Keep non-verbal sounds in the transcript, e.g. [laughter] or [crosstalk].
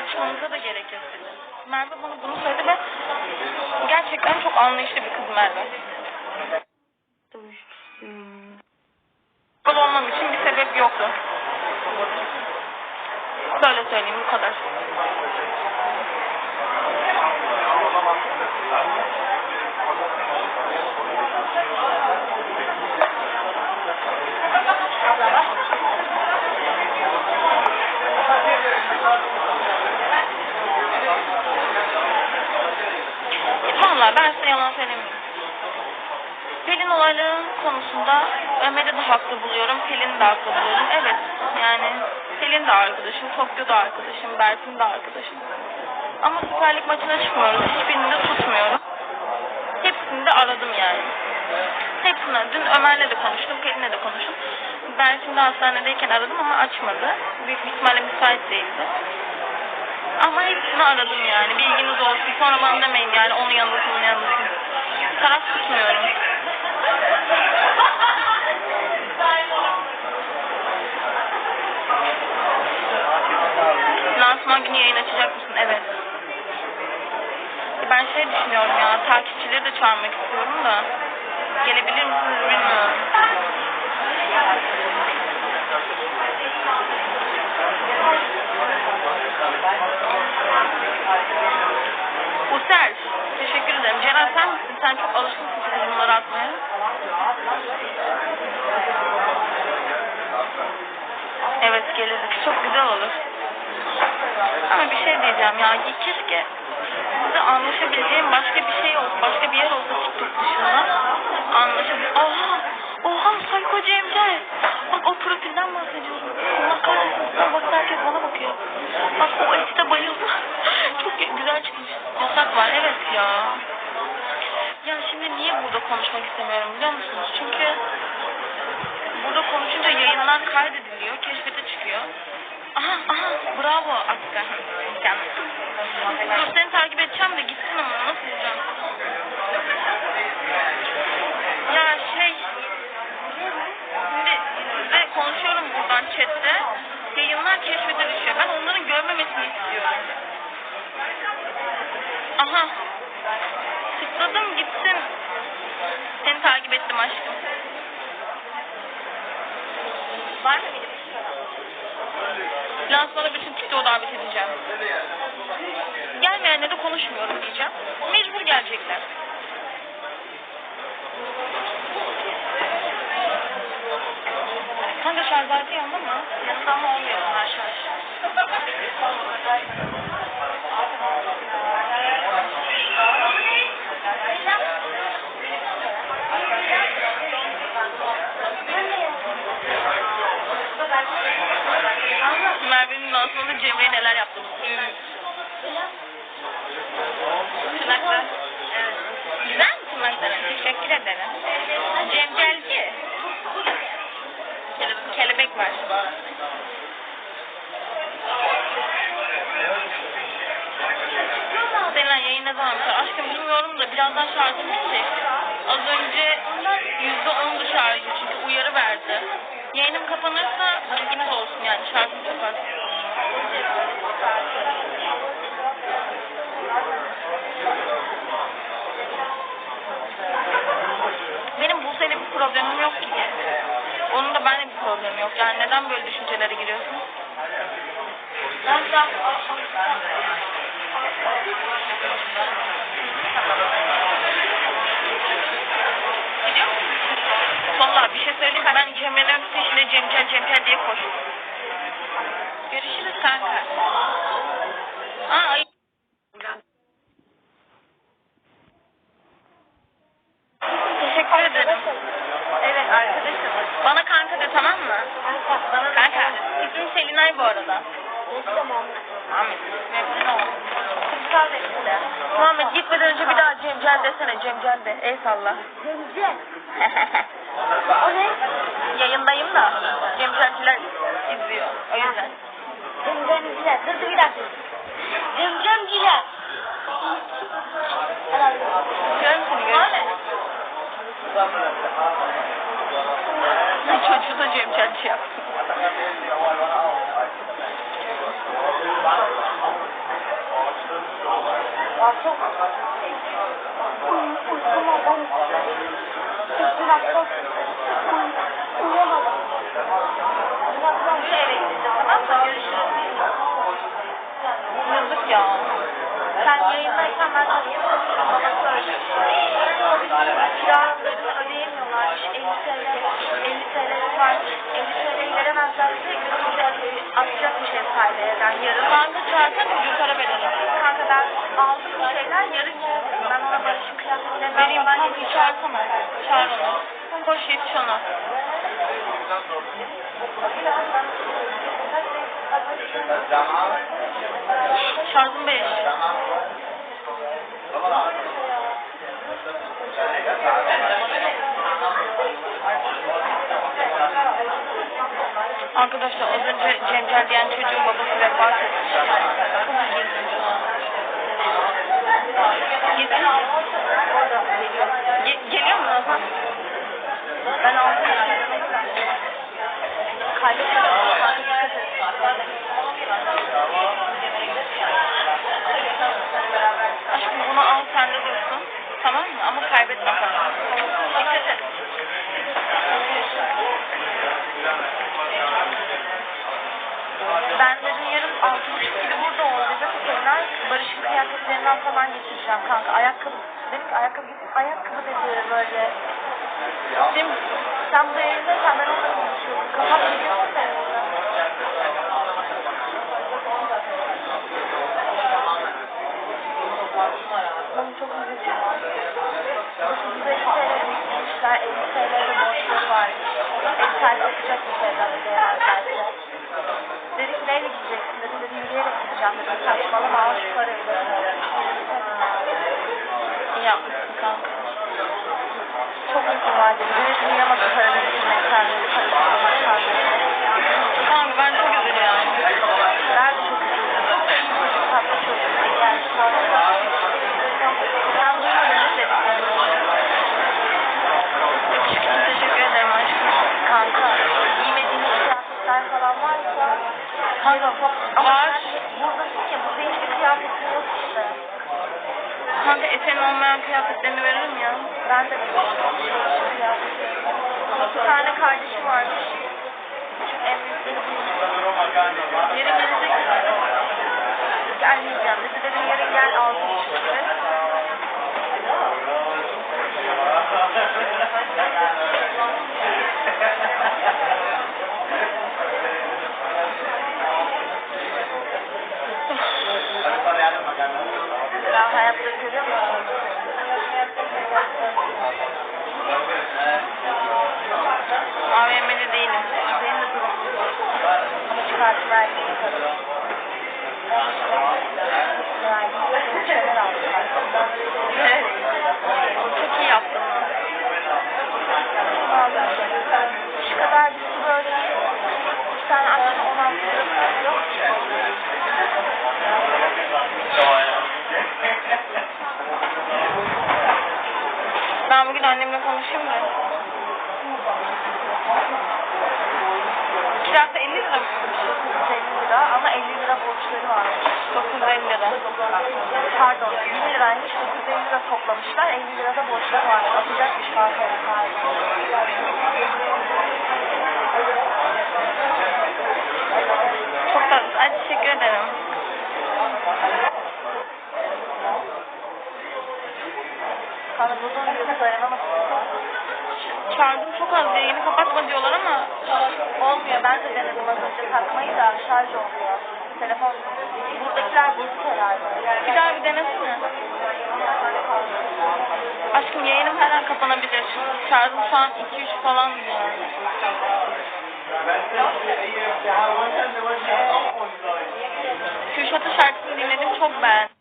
tartışmamıza da gerek yok. Merve bana bunu söyledi ve gerçekten çok anlayışlı bir kız Merve. Böyle olmam için bir sebep yoktu. Böyle söyleyeyim bu kadar. Size yalan söylemeyeyim. Pelin olayların konusunda Ömer'i de haklı buluyorum, Pelin'i de haklı buluyorum. Evet, yani Pelin de arkadaşım, Tokyo da arkadaşım, Berfin de arkadaşım. Ama Süper Lig maçına çıkmıyoruz, hiçbirini de tutmuyorum. Hepsini de aradım yani. Hepsine, dün Ömer'le de konuştum, Pelin'le de konuştum. Berfin de hastanedeyken aradım ama açmadı. Büyük ihtimalle müsait değildi. Ama hepsini aradım yani. Bilginiz olsun. Sonra bana demeyin yani onun yanındasın, onun yanındasın. Taraf tutmuyorum. Lansman günü yayın açacak mısın? Evet. Ben şey düşünüyorum ya, takipçileri de çağırmak istiyorum da. Gelebilir misiniz bilmiyorum. Usel, teşekkür ederim. Ceren sen misin? Sen çok alışkınsın çünkü bunları atmaya. Evet geliriz. Çok güzel olur. Ama bir şey diyeceğim ya. Keşke size anlaşabileceğim başka bir şey olsa, başka bir yer olsa TikTok dışında. Anlaşabil... Oha! Oha! Sayko Cemce! Bak o profilden bahsediyorum. Allah kahretsin. Bak herkes bana bakıyor. Bak o edite bayıldı. Çok güzel çıkmış. Yasak var. Evet ya. Ya şimdi niye burada konuşmak istemiyorum biliyor musunuz? Çünkü burada konuşunca yayınlar kaydediliyor, keşfete çıkıyor. Aha aha bravo. Mükemmel. Dur seni takip edeceğim de gitsin ama nasıl bulacağım? Ya şey şimdi size konuşuyorum buradan chatte. Yayınlar keşfete düşüyor. Ben onların görmemesini istiyorum. Aha. Tıkladım gitsin. Ettim aşkım. Var mı benim? Lansmana bütün TikTok'u davet edeceğim. Gelmeyenlere konuşmuyorum diyeceğim. Mecbur gelecekler. Kanka şarj aleti yanında mı? Yanında ama olmuyor bunlar şarj. Tırnaklar. Evet. Güzel mi tırnakların? Teşekkür ederim. Cemcelci. Kelebek, kelebek var. Selen yayın ne zaman? Aşkım bilmiyorum da birazdan şarjım bitecek. Az önce yüzde ondu şarjı çünkü uyarı verdi. Yayınım kapanırsa bilginiz olsun yani şarjım az. Benim bu sene bir problemim yok ki. Onun da benimle bir problemi yok. Yani neden böyle düşüncelere giriyorsun? Musun? Valla bir şey söyleyeyim? Ben Cemre'nin peşinde Cemcel Cemcel diye koştum. Görüşürüz kanka. Aa, ay- Teşekkür ederim. Evet arkadaşım. Bana kanka de tamam mı? Kanka. İsmim Selinay bu arada. Ahmet. Memnun oldum. Kumsal de işte. Muhammed gitmeden önce bir daha Cemcel desene. Cemcel de. Ey salla. Cemcel. O ne? Yayındayım da. Cemcelciler izliyor. O yüzden. Cemcemciler. Dur dur bir dakika. Olsun. Görüyorum seni görüyorum. Çocuğu da Cemcelci yaptım. [laughs] Çok uyumadan bir dakika uyuyamadım. Şu eve gideceğim tamam mı? Görüşürüz. Yazık ya. Sen yayındaysan ben arayayım. Bana söyle. Kiralarını ödeyemiyorlarmış. 50 TL, 50 TL var. 50 TL'yi veremezlerse götürüp atacakmış ev sahibi evden çağırsana ucuz para verelim. Kanka ben aldım bir şeyler yarın gelsin. Ben ona Barış'ın kıyafetlerini Vereyim getireceğim. çağırsana. Çağır onu. Koş yetiş ona. Şarjım 5. Arkadaşlar az önce Cemcel diyen çocuğun babası vefat etmiş. Çok üzüldüm şu an. Getir. Ge geliyor mu Nazan? Ben aldım. Kaybettim. Kanka dikkat et. Aşkım bunu al sende dursun. Tamam mı? Ama kaybetme. Ben dedim yarın altı buçuk gibi burada ol dedim. Sonra Barış'ın kıyafetlerinden falan getireceğim kanka. Ayakkabı, dedim ki ayakkabı getir. Ayakkabı dedi böyle. Değil mi? Sen bu yayındaysan ben onunla konuşuyorum. Gidiyorsun sen orada. Oğlum çok üzücü. 950 TL biriktirmişler. 50 TL'de borçları var. Ev bir şeyden değerlerse. Dedi ki neyle gideceksin dedi. Dedim yürüyerek gideceğim dedim. Saçmalama al şu parayı dedim. İyi yapmışsın kanka. Çok uykum var dedi. Güneş uyuyamadı para getirmekten dedi. Parası bulmaktan dedi. Kanka ben çok üzülüyorum. Ben de çok üzüldüm. Çok da iyi çocuk, tatlı çocuk. Yani sonra sen duymadın mı dedik. Teşekkür ederim aşkım. Kanka giymediğiniz kıyafetler falan varsa Kanka ama var. buradasın ya burada hiçbir kıyafetin yok işte. Kanka Efe'nin olmayan kıyafetlerini veririm ya. Ben de bir kıyafet. İki tane kardeşim varmış. Küçük en büyükleri büyük. Yeri gelecek mi? Gelmeyeceğim dedi. Dedim yarın gel altı buçuk [laughs] Daha hayatta görüyor musun? Değilim. Benim de durumum. Ama aldım. Evet. Çok iyi yaptın. Şu kadar bir su böreği. Bir tane akşam 16 lira yok. Ben bugün annemle konuşayım da. Kirası 50 lira mı? 950 lira ama 50 lira borçları varmış. 950 lira. Pardon 1 liraymış 950 lira toplamışlar 50 lira da borçları varmış. Atacakmış sahibi. Çok tatlı. Ay teşekkür ederim. Buzun gibi dayanamadım. Çok az diye yeni kapatma diyorlar ama Olmuyor ben de denedim az önce takmayı da şarj olmuyor. Telefon buradakiler bozuk herhalde. bir daha bir denesene. Aşkım yayınım her an kapanabilir. Şarjım şu an 2-3 falan yani. Kürşat'ın şarkısını dinledim çok beğendim.